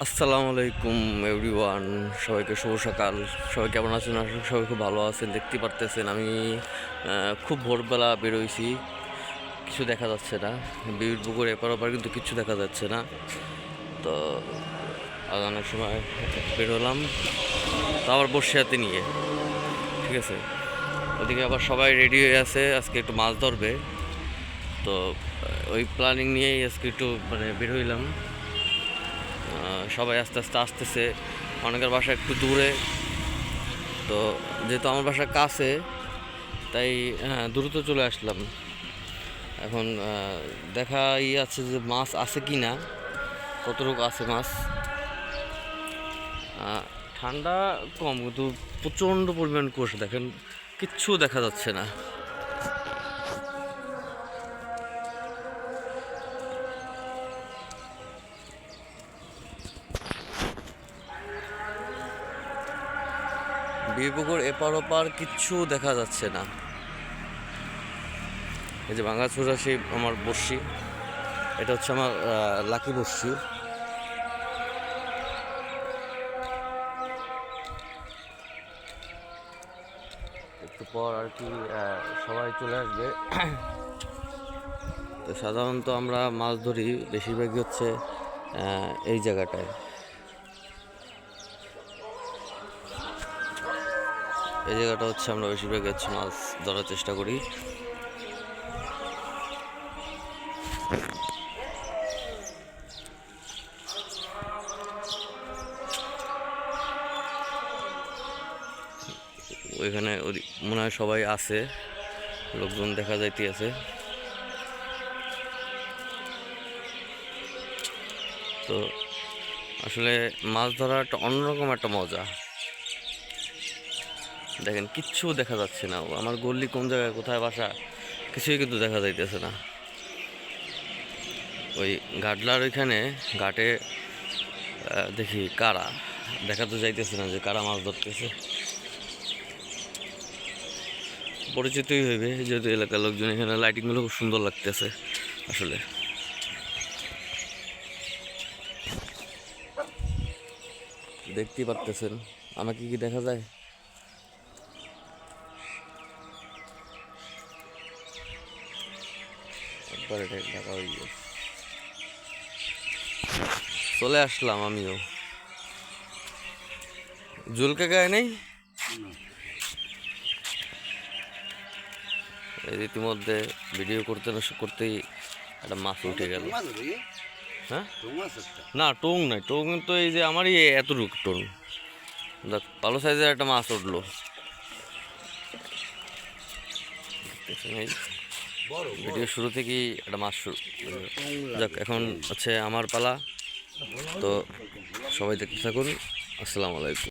আসসালামু আলাইকুম, এভরিওয়ান। সবাইকে শুভ সকাল। সবাই কেমন আছেন? করি সবাই খুব ভালো আছেন, দেখতে পারতেছেন। আমি খুব ভোরবেলা বেরোইছি। কিছু দেখা যাচ্ছে না। বিবির পুকুর এপার ওপার কিন্তু কিছু দেখা যাচ্ছে না। তো আজানের সময় বেরোলাম তো আবার হাতে নিয়ে। ঠিক আছে? ওদিকে আবার সবাই রেডি হয়ে আছে। আজকে একটু মাছ ধরবে। তো, ওই প্ল্যানিং নিয়েই আজকে একটু মানে বের হইলাম। সবাই আস্তে আস্তে আসতেছে। অনেকের বাসা একটু দূরে। তো যেহেতু আমার বাসা কাছে তাই দ্রুত চলে আসলাম। এখন আহ, দেখা ই আছে যে মাছ আছে কি না কতটুকু আছে মাছ। ঠান্ডা কম কিন্তু প্রচণ্ড পরিমাণ কুয়াশা দেখেন কিচ্ছু দেখা যাচ্ছে না। বিপুকুর এপার ওপার কিচ্ছু দেখা যাচ্ছে না। এই যে ভাঙাচোরা সেই আমার বর্ষি এটা হচ্ছে আমার লাকি বর্ষি একটু পর আর কি সবাই চলে আসবে। তো সাধারণত আমরা মাছ ধরি, বেশিরভাগই হচ্ছে এই জায়গাটায়। এই জায়গাটা হচ্ছে আমরা বেশিরভাগ হচ্ছে মাছ ধরার চেষ্টা করি। ওইখানে মনে হয় সবাই আছে, লোকজন দেখা যাইতে আছে তো আসলে মাছ ধরা একটা অন্যরকম একটা মজা। দেখেন, কিচ্ছু দেখা যাচ্ছে না। আমার গল্লি কোন জায়গায়, কোথায় বাসা, কিছুই কিন্তু দেখা যাইতেছে না। ওই গাডলার ওইখানে, ঘাটে দেখি কারা। দেখা তো যাইতেছে না যে কারা মাছ ধরতেছে। পরিচিতই হইবে, যেহেতু এলাকার লোকজন এখানে লাইটিংগুলো খুব সুন্দর লাগতেছে আসলে। দেখতেই পারতেছেন। আমাকে কি দেখা যায়? এটা ঢাকা হয়ে চলে আসলাম আমিও। জুলকে গায়ে নেই? ইতিমধ্যে ভিডিও করতে না করতেই একটা মাছ উঠে গেল। হ্যাঁ? না টোং নাই। টোং তো এই যে আমারই এতটুকু টোং। দেখ ভালো সাইজের একটা মাছ উঠল। দেখছেন এই ভিডিও শুরু থেকেই একটা মাস শুরু। যাক, এখন হচ্ছে আমার পালা। তো সবাই দেখতে থাকুন। আসসালামু আলাইকুম।